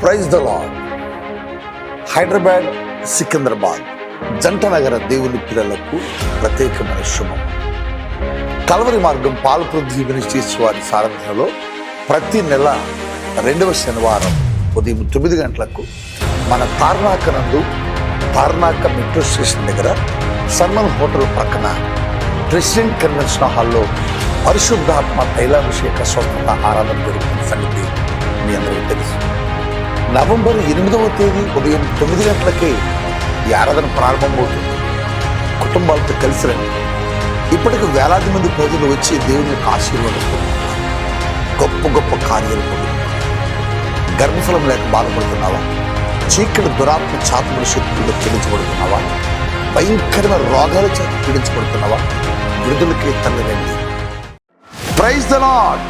Praise the Lord Hyderabad Secunderabad జంట నగర దేవుని పిల్లలకు ప్రత్యేకమైన శుభం. కలవరి మార్గం పాలపృథ్వీ మినిస్ట్రీస్ వారి సారథ్యంలో ప్రతి నెల రెండవ శనివారం ఉదయం తొమ్మిది గంటలకు మన తార్నాక నందు తార్నాక మెట్రో స్టేషన్ దగ్గర సన్మన్ హోటల్ పక్కన ప్రెసిడెంట్ కన్వెన్షన్ హాల్లో పరిశుద్ధాత్మ తైలాభిషేక స్వతంత్ర ఆరాధన జరుగుతున్న సంగతి మీ అందరికీ నవంబర్ ఎనిమిదవ తేదీ ఉదయం తొమ్మిది గంటలకే ఈ ఆరాధన ప్రారంభమవుతుంది కుటుంబాలతో కలిసి రండి. ఇప్పటికి వేలాది మంది ప్రజలు వచ్చి దేవుని యొక్క ఆశీర్వాదం గొప్ప గొప్ప కార్యాలు గర్భఫలం లేక బాధపడుతున్నావా? చీకటి దురాత్మ చాతుముల శక్తుల్లో పీడించబడుతున్నావా భయంకరమైన రోగాల చేత పీడించబడుతున్నావా? విడుదలకి తల్లి రండి praise the Lord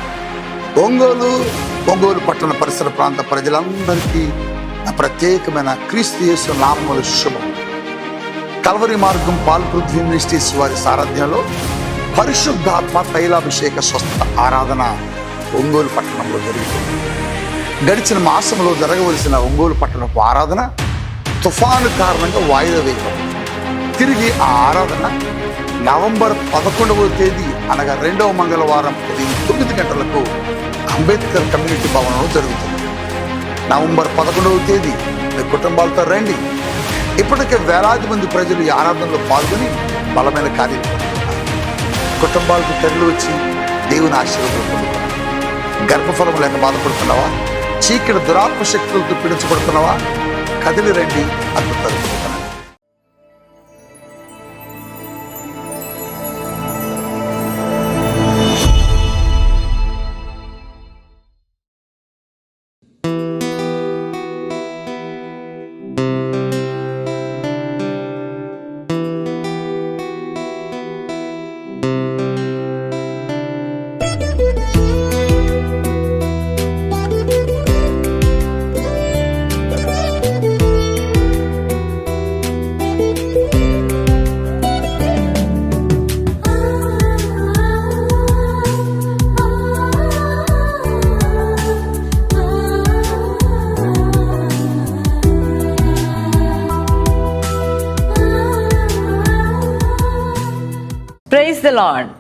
Ongole Ongole పట్టణ పరిసర ప్రాంత ప్రజలందరికీ నా ప్రత్యేకమైన క్రీస్తు యేసు నామముల శుభం. కల్వరి మార్గం పాల్పృథ్వీ యూనివర్సిటీస్ వారి సారథ్యంలో పరిశుద్ధాత్మ తైలాభిషేక స్వస్థ ఆరాధన ఒంగోలు పట్టణంలో జరుగుతుంది. గడిచిన మాసంలో జరగవలసిన ఒంగోలు పట్టణపు ఆరాధన తుఫాను కారణంగా వాయిదా వేయబడింది తిరిగి ఆ ఆరాధన నవంబర్ పదకొండవ తేదీ అనగా రెండవ మంగళవారం ఉదయం తొమ్మిది గంటలకు అంబేద్కర్ కమ్యూనిటీ భవనంలో జరుగుతుంది. నవంబర్ పదకొండవ తేదీ. మీ కుటుంబాలతో రండి. ఇప్పటికే వేలాది మంది ప్రజలు ఈ ఆరాధనలో పాల్గొని బలమైన కార్యం కుటుంబాలకు తరలి వచ్చి దేవుని ఆశీర్వాదం గర్భఫలం లేక బాధపడుతున్నావా? చీకటి దురాత్మ శక్తులతో పీడించబడుతున్నావా? కదిలి రండి అద్భుతాలు ప్రైజ్ ద లాడ్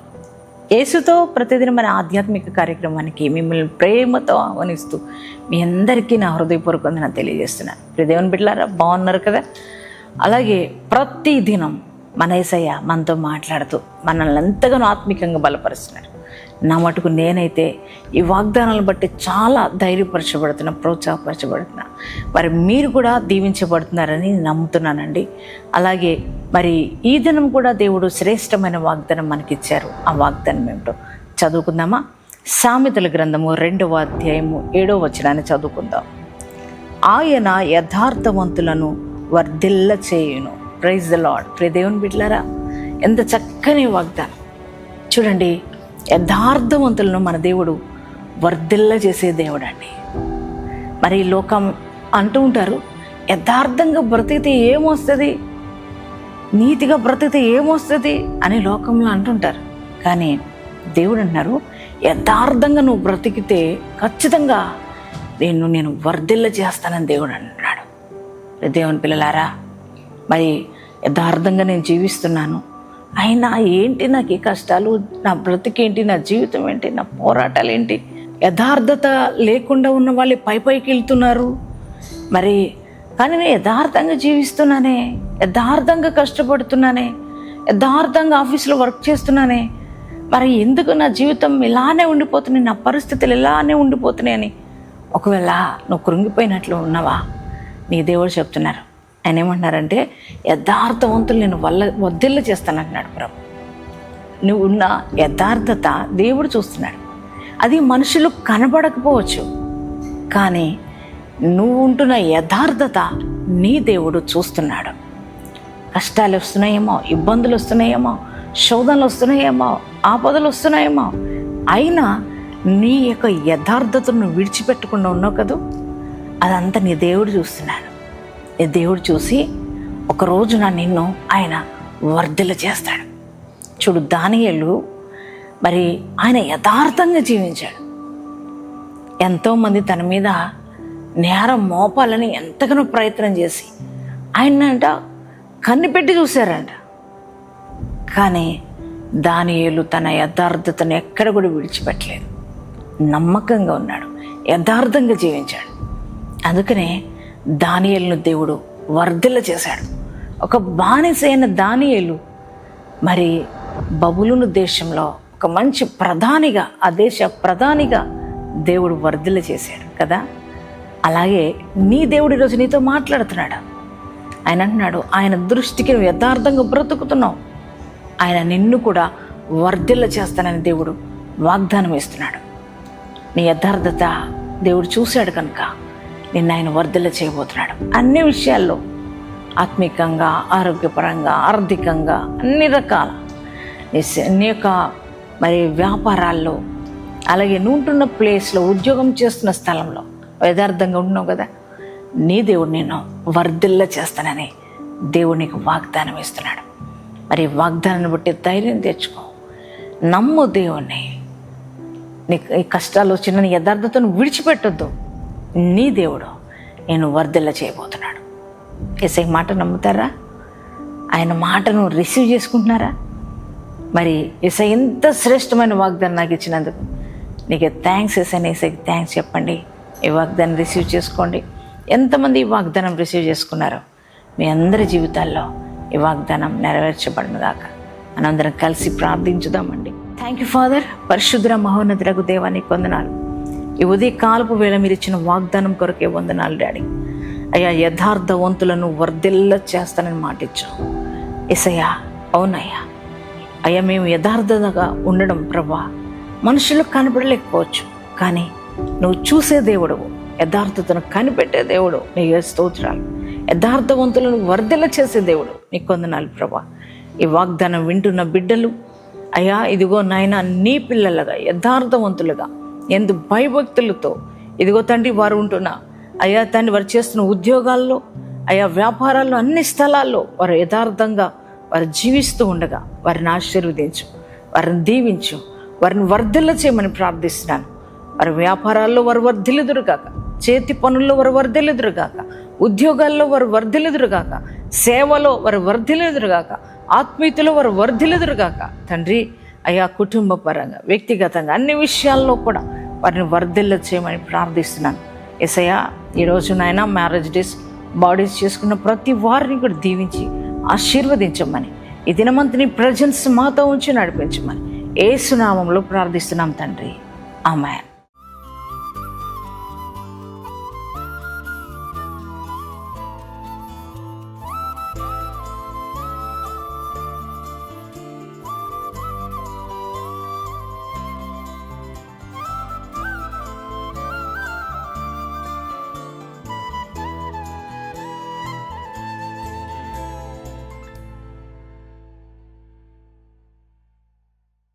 యేసుతో ప్రతిదిన మన ఆధ్యాత్మిక కార్యక్రమానికి మిమ్మల్ని ప్రేమతో ఆహ్వానిస్తూ మీ అందరికీ నా హృదయపూర్వకంగా నేను తెలియజేస్తున్నాను ప్రదేవన్ బిడ్డలారా బాగున్నారు కదా? అలాగే ప్రతి దినం మన ఏసయ్య మనతో మాట్లాడుతూ మనల్ని ఎంతగానో ఆత్మికంగా బలపరుస్తున్నారు. నా మటుకు నేనైతే ఈ వాగ్దానాలను బట్టి చాలా ధైర్యపరచబడుతున్నా ప్రోత్సాహపరచబడుతున్నా. మరి మీరు కూడా దీవించబడుతున్నారని నమ్ముతున్నానండి. అలాగే మరి ఈ దినం కూడా దేవుడు శ్రేష్టమైన వాగ్దానం మనకిచ్చారు. ఆ వాగ్దానం ఏమిటో చదువుకుందామా? సామెతల గ్రంథము రెండవ అధ్యాయము ఏడవ వచనాన్ని చదువుకుందాం. ఆయన యథార్థవంతులను వర్ధిల్ల చేయును. ప్రైజ్ ద లాడ్ ప్రే దేవుని బిడ్లారా ఎంత చక్కని వాగ్దానం. చూడండి యథార్థవంతులను మన దేవుడు వర్ధిల్ల చేసే దేవుడు అండి మరి లోకం అంటూ ఉంటారు యథార్థంగా బ్రతికితే ఏమొస్తుంది? నీతిగా బ్రతికితే ఏమొస్తుంది? అని లోకంలో అంటుంటారు కానీ దేవుడు అంటున్నారు యథార్థంగా నువ్వు బ్రతికితే ఖచ్చితంగా నేను నేను వర్ధిల్ల చేస్తానని దేవుడు అంటున్నాడు. దేవుని పిల్లలారా మరి యథార్థంగా నేను జీవిస్తున్నాను. అయినా ఏంటి నాకు ఈ కష్టాలు? నా బ్రతికేంటి? నా జీవితం ఏంటి? నా పోరాటాలు ఏంటి? యథార్థత లేకుండా ఉన్న వాళ్ళు పై పైకి వెళ్తున్నారు. మరి కానీ నేను యథార్థంగా జీవిస్తున్నానే యథార్థంగా కష్టపడుతున్నానే యథార్థంగా ఆఫీస్లో వర్క్ చేస్తున్నానే మరి ఎందుకు నా జీవితం ఇలానే ఉండిపోతున్నాయి? నా పరిస్థితులు ఇలానే ఉండిపోతున్నాయి అని. ఒకవేళ నువ్వు కృంగిపోయినట్లు ఉన్నావా? నీ దేవుడు చెప్తున్నారు. ఆయన ఏమంటున్నారంటే యథార్థవంతులు నేను వల్ల వద్దిల్ల చేస్తానంటున్నాడు ప్రభు. నువ్వు ఉన్న యథార్థత దేవుడు చూస్తున్నాడు. అది మనుషులు కనబడకపోవచ్చు. కానీ నువ్వు ఉంటున్న యథార్థత నీ దేవుడు చూస్తున్నాడు. కష్టాలు వస్తున్నాయేమో ఇబ్బందులు వస్తున్నాయేమో శోధనలు వస్తున్నాయేమో ఆపదలు వస్తున్నాయేమో. అయినా నీ యొక్క యథార్థతను విడిచిపెట్టకుండా ఉన్నావు కదూ? అదంతా నీ దేవుడు చూస్తున్నాడు. దేవుడు చూసి ఒకరోజు నా నిన్ను ఆయన వర్ధలు చేస్తాడు. చూడు దానియలు మరి ఆయన యథార్థంగా జీవించాడు. ఎంతోమంది తన మీద నేరం మోపాలని ఎంతగానో ప్రయత్నం చేసి ఆయనంట కన్నుపెట్టి చూశారంట. కానీ దానియేలు తన యథార్థతను ఎక్కడ కూడా విడిచిపెట్టలేదు. నమ్మకంగా ఉన్నాడు. యథార్థంగా జీవించాడు. అందుకనే దానియలను దేవుడు వర్ధిల్ల చేశాడు. ఒక బానిస అయిన దానియేలు మరి బబులును దేశంలో ఒక మంచి ప్రధానిగా ఆ దేశ ప్రధానిగా దేవుడు వర్ధిల్ల చేశాడు కదా? అలాగే నీ దేవుడి రోజు నీతో మాట్లాడుతున్నాడు. ఆయన అంటున్నాడు ఆయన దృష్టికి నువ్వు యథార్థంగా బ్రతుకుతున్నావు. ఆయన నిన్ను కూడా వర్ధిల్ల చేస్తానని దేవుడు వాగ్దానం ఇస్తున్నాడు నీ యథార్థత దేవుడు చూశాడు కనుక నిన్ను ఆయన వర్ధల చేయబోతున్నాడు. అన్ని విషయాల్లో ఆత్మికంగా ఆరోగ్యపరంగా ఆర్థికంగా అన్ని రకాల నీ నీ యొక్క మరి వ్యాపారాల్లో అలాగే నువ్వు ఉంటున్న ప్లేస్లో ఉద్యోగం చేస్తున్న స్థలంలో యథార్థంగా ఉన్నావు కదా? నీ దేవుడు నేను వర్ధిల్ల చేస్తానని దేవుడు నీకు వాగ్దానం ఇస్తున్నాడు. మరి వాగ్దానాన్ని బట్టి ధైర్యం తెచ్చుకో. నమ్ము దేవుణ్ణి. నీకు ఈ కష్టాలు వచ్చిన యథార్థతను విడిచిపెట్టొద్దు. నీ దేవుడు నేను వర్ధిల్ల చేయబోతున్నాడు. ఎస్ఐ మాట నమ్ముతారా? ఆయన మాటను రిసీవ్ చేసుకుంటున్నారా? మరి ఎస్ఐ ఎంత శ్రేష్టమైన వాగ్దానం నాకు ఇచ్చినందుకు నీకు థ్యాంక్స్ ఎస్ఐ ఎస్ఐకి థ్యాంక్స్ చెప్పండి. ఈ వాగ్దానం రిసీవ్ చేసుకోండి. ఎంతమంది ఈ వాగ్దానం రిసీవ్ చేసుకున్నారో మీ అందరి జీవితాల్లో ఈ వాగ్దానం నెరవేర్చబడిన దాకా మనందరం కలిసి ప్రార్థించుదామండి. థ్యాంక్ యూ ఫాదర్ పరిశుద్ర మహోన్నతులకు దేవానికి వందనాలు. ఈ ఉదయ కాలపు వేళ మీరు ఇచ్చిన వాగ్దానం కొరకే వందనాలు డాడీ. అయ్యా యథార్థవంతులను వర్ధిల్ల చేస్తానని మాటిచ్చాం ఎసయ్యా అవునయ్యా. అయ్యా మేము యథార్థతగా ఉండడం ప్రభా మనుషులకు కనపడలేకపోవచ్చు కానీ నువ్వు చూసే దేవుడు యథార్థతను కనిపెట్టే దేవుడు నీ స్తోత్రాలు. యథార్థవంతులను వర్ధిల్ల చేసే దేవుడు. నీ కొందనాలు ప్రభా. ఈ వాగ్దానం వింటున్న బిడ్డలు అయ్యా ఇదిగో నాయన నీ పిల్లలుగా యథార్థవంతులుగా ఎందు భయభక్తులతో ఇదిగో తండ్రి వారు ఉంటున్న అయ్యా తండ్రి వారు చేస్తున్న ఉద్యోగాల్లో అయా వ్యాపారాల్లో అన్ని స్థలాల్లో వారు యథార్థంగా వారు జీవిస్తూ ఉండగా వారిని ఆశీర్వదించు వారిని దీవించు వారిని వర్ధిల్ల చేయమని ప్రార్థిస్తున్నాను. వారి వ్యాపారాల్లో వారు వర్ధిల్లుదురుగాక చేతి పనుల్లో వారు వర్ధిల్లుదురుగాక ఉద్యోగాల్లో వారు వర్ధిల్లుదురుగాక సేవలో వారు వర్ధిల్లుదురుగాక ఆత్మీయతలో వారు వర్ధిల్లుదురుగాక తండ్రి అయా కుటుంబ పరంగా వ్యక్తిగతంగా అన్ని విషయాల్లో కూడా వారిని వర్ధిల్ల చేయమని ప్రార్థిస్తున్నాను ఎసయ ఈరోజు నాయన మ్యారేజ్ డేస్ బాడీస్ చేసుకున్న ప్రతి వారిని కూడా దీవించి ఆశీర్వదించమని ఈ దినమంతని ప్రజెన్స్ మాతో ఉంచి నడిపించమని ఏ సునామంలో ప్రార్థిస్తున్నాం తండ్రి. ఆమె